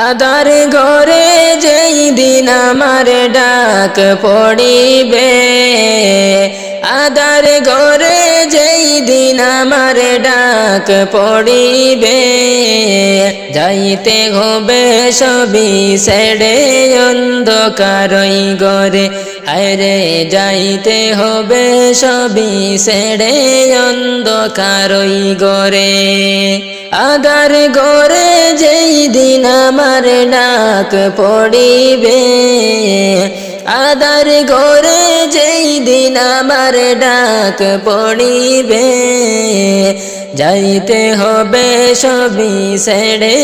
আদার ঘরে যেই দিন আমার ডাক পড়িবে আদার ঘরে যেই দিন আমার ডাক পড়িবে, যাইতে হবে সবই সেড়ে অন্ধকারই গরে আরে যাইতে হবে সবই সেড়ে অন্ধকারই গরে আদার গরে যেই দিন আমার ডাক পড়িবে আদার ঘরে যেই দিন আমার ডাক পড়িবে, যাইতে হবে সবই সেড়ে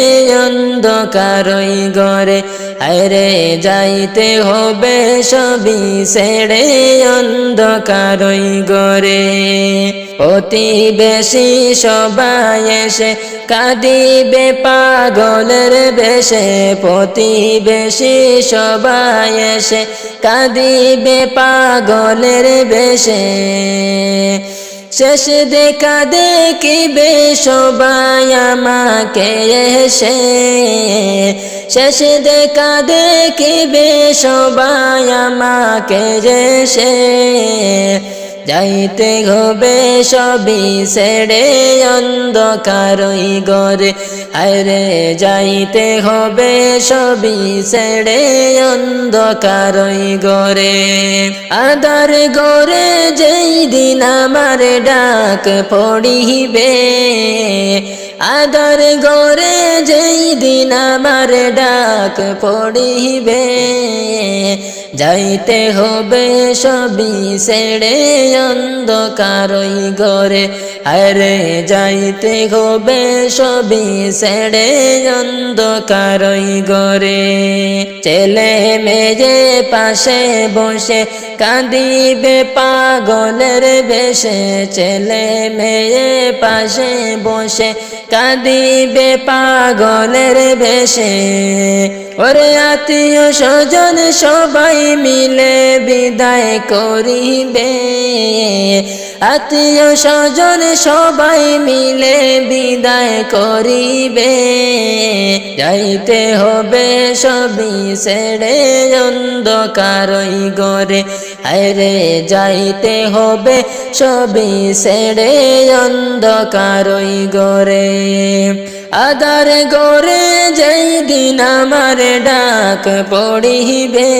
অন্ধকারই গরে আরে যাইতে হবে সবই সেড়ে অন্ধকারই গরে প্রতিবেশী সবাই এসে কাঁদিবে, পাগলের বেশে। প্রতিবেশী সবাই এসে কাঁদিবে, পাগলের বেশে। শেষ দেখা দেখিবে সবাই আমাকে এসে। শেষ দেখা দেখিবে সবাই আমাকে এসে। যাইতে হবে সবই সেড়ে অন্ধকারই গরে আরে যাইতে হবে সবই সেড়ে অন্ধকারই গরে আদার গরে যেই দিন আমার ডাক পড়িবে, আদার গরে যেই দিন আমার ডাক পড়িবে যাইতে হবে সবই সেড়ে অন্ধকারই গরে আরে যাইতে হবে সবই সেড়ে অন্ধকারই গরে ছেলে মেয়ে পাশে বসে কাঁদিবে পাগলের বেশে। ছেলে মেয়ে পাশে বসে কাঁদিবে পাগলের বেশে। ওরে আত্মীয় স্বজন সবাই মিলে বিদায় করিবে। আত্মীয় স্বজন সবাই মিলে বিদায় করিবে। যাইতে হবে সবই সেড়ে অন্ধকারই গরে আরে যাইতে হবে সবই সেড়ে অন্ধকারই গরে আদার গরে যেই দিন আমার ডাক পড়িবে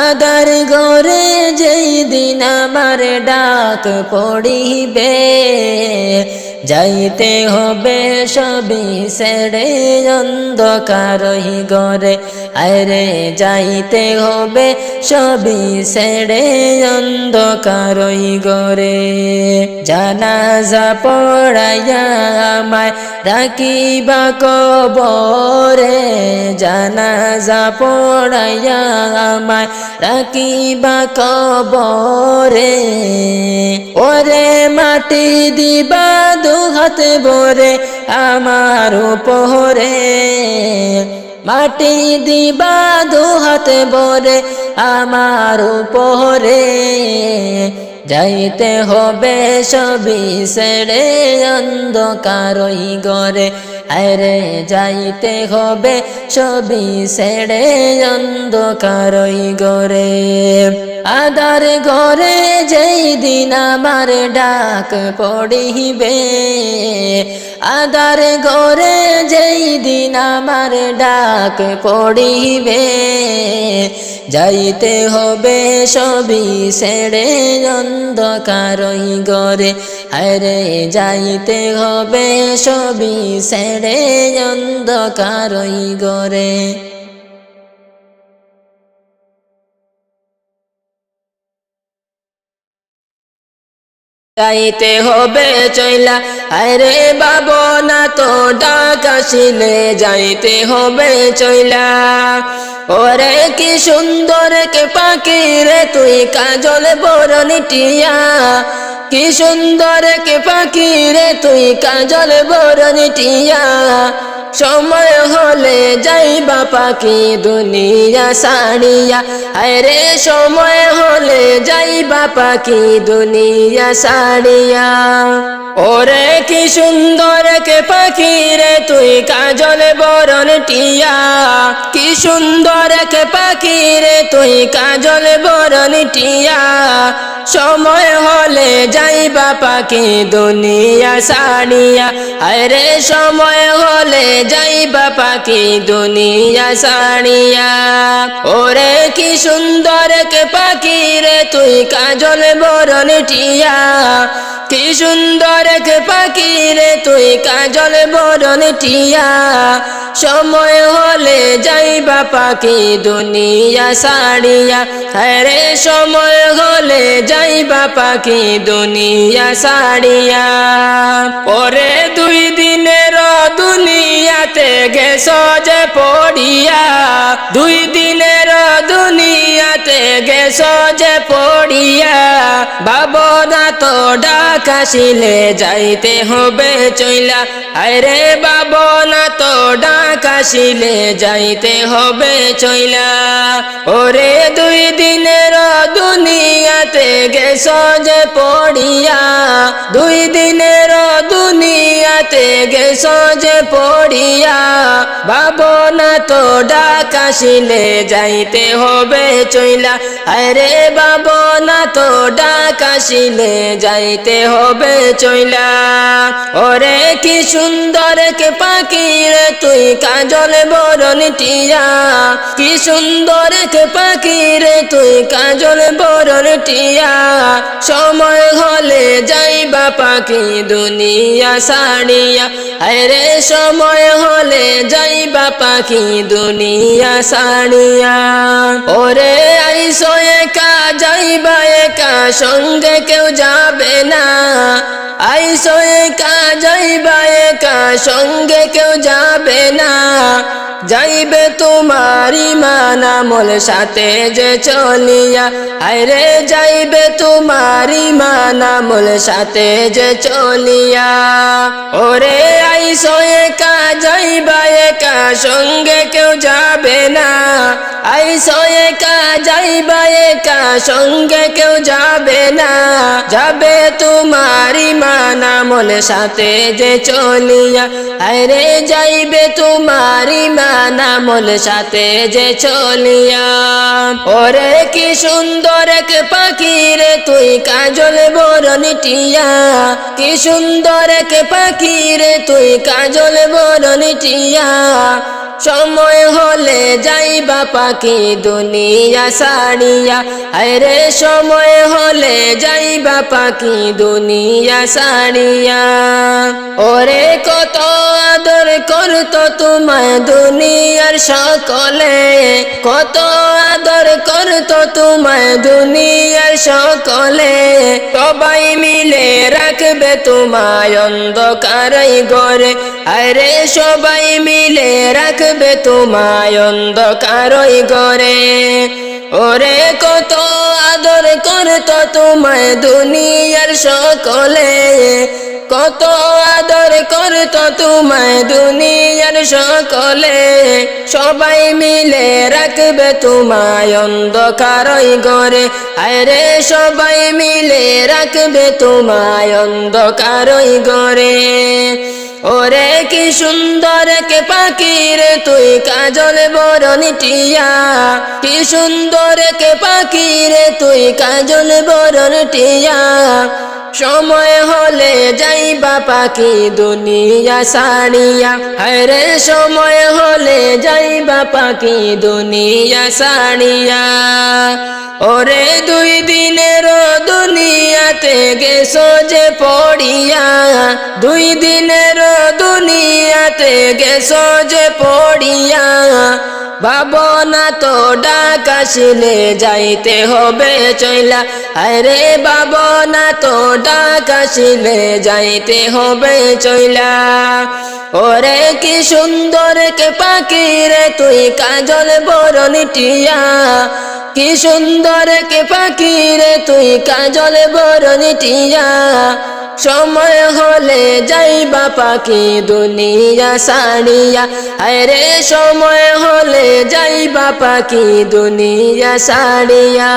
আদার গরে যেই দিন আমার ডাক পড়িবে যাইতে হবে সবই সেড়ে অন্ধকারই গরে আরে যাইতে হবে সবই সেড়ে অন্ধকারই গরে জানাজা পড়াইয়া আমায় রাখিবা কবরে। জানাজা পড়াইয়া আমায় রাখিবা কবরে। ওরে মাটি দিবা হাতে ভরে আমার উপরে মাটি দিবা দু হাতে ভরে আমার উপরে যাইতে হবে সবই সেড়ে অন্ধকারই গরে আরে যাইতে হবে সবই সেড়ে অন্ধকারই গরে আদার ঘরে যেই দিন আমার ডাক পড়িবে, আদার ঘরে যেই দিন আমার ডাক পড়িবে, যাইতে হবে সবই সেড়ে অন্ধকারই গরে আরে যাইতে হবে সবই সেড়ে অন্ধকারই গরে যাইতে হবে চইলা। আরে বাবো, না তো ডাক আসিলে যাইতে হবে চইলা। ওরে কি সুন্দর কে পাখি রে তুই, কাজল বরণিটিয়া কি সুন্দর কে পাখি রে তুই, কাজল বরণিটিয়া সময় হলে যাইবা পাখি দুনিয়া সাড়িয়া আরে সময় হলে যাইবা পাখি দুনিয়া সাড়িয়া ওরে কি সুন্দর কে পাখি রে, তুই কাজল বরণ টিয়া। কি সুন্দর কে পাখি রে, তুই কাজল বরণ টিয়া। সময় হলে যাইবা পাখি দুনিয়া সানিয়া। আরে সময় হলে যাইবা পাখি দুনিয়া সানিয়া। ওরে কি সুন্দর কে পাখি রে, তুই কাজল বরণ টিয়া। কি সুন্দর কে পাখি রে তুই কাজল বরণ টিয়া। সময় হলে যাইবা পাখি দুনিয়া সাড়িয়া হরে সময় হলে যাইবা পাখি দুনিয়া সাড়িয়া পরে দুই দিনের দুনিয়াতে গেছ যে পড়িয়া। দুই দিনের দুনিয়াতে গেছ যে পড়িয়া। বাবনা তো ডাকাশিলে যাইতে হবে চইলা। আরে বাবনা তো ডাকাশিলে যাইতে হবে চইলা। ওরে দুই দিনের দুনিয়াতে গেছ যে পড়িয়া, দুই দিনের দুনিয়াতে গেছ যে পড়িয়া। বাবনা তো ডাকাশিলে যাইতে হবে চইলা। আরে বাবনা তো ডাকাশিলে যাইতে হবে চইলা। ওরে কি সুন্দর কে পাখি রে তুই কাজল বরণ টিয়া কি সুন্দর কে পাখি রে তুই কাজল বরণ টিয়া, সময় হলে যাইবা পাখি দুনিয়া সাড়িয়া আরে সময় হলে যাইবা পাখি দুনিয়া সাড়িয়া ওরে আইসো একা, যাইবা একা, সঙ্গে কেউ যাবে না। আইসো একা, যাইবা একা, সঙ্গে কেউ যাবে না। যাইবে তোমারি মানামল সাথে যে চলিয়া। আরে যাইবে তোমারি মানামল সাথে যে চলিয়া। ওরে, আইসো একা যাইবা, একা সঙ্গে কেউ যাবে না। আইসো একা যাইবা, একা সঙ্গে কেউ যাবে না। যাবে তোমারি মানামল সাথে যে চলিয়া। আরে যাইবে তোমারি মানামল সাথে যে চলিয়া। ওরে কি সুন্দর এক পাখি রে, তুই কাজল বরণ টিয়া। কি সুন্দর এক পাখি রে, তুই কাজল বরণ টিয়া। সময় হলে যাইবা পাখি দুনিয়া সাড়িয়া আরে সময় হলে যাইবা পাখি দুনিয়া সাড়িয়া ওরে কত আদর করতো তোমায় দুনিয়ার সকলে কত আদর করতো তোমায়, দুনিয়ার সকলে সবাই মিলে রাখবে তোমায় অন্ধকারাই গড়ে আরে সবাই মিলে রাখবে তোমায় অন্ধকারই গড়ে ওরে কত আদর করতো তোমায়, দুনিয়ার সকলে কত আদর করত তোমায় দুনিয়ার সকলে। সবাই মিলে রাখবে তোমায় অন্ধকারই গড়ে আরে সবাই মিলে রাখবে তোমায় অন্ধকারই গড়ে ওরে কি সুন্দর, কে পাখি রে তুই? কাজল বরণ টিয়া কি সুন্দর, কে পাখি রে তুই? কাজল বরণ টিয়া সময় হলে যাইবা পাখি দুনিয়া সাড়িয়া হরে সময় হলে যাইবা পাখি দুনিয়া সাড়িয়া ওরে দুই দিনের দুনিয়াতে গেছো যে পড়িয়া। দুই দিনের দুনিয়াতে গেছো যে পড়িয়া ভাবনা তো ডাকাশিলে যাইতে হবে, চইলা। আরে বাবনা তো ডাকাশিলে যাইতে হবে, চইলা। ওরে কি সুন্দর কে পাখি রে তুই, কাজল বরণ টিয়া। কি সুন্দর, কে পাখি রে তুই, কাজল বরণিটিয়া। সময় হলে যাইবা পাখি দুনিয়া সারিয়া। আরে সময় হলে যাইবা পাখি দুনিয়া সাড়িয়া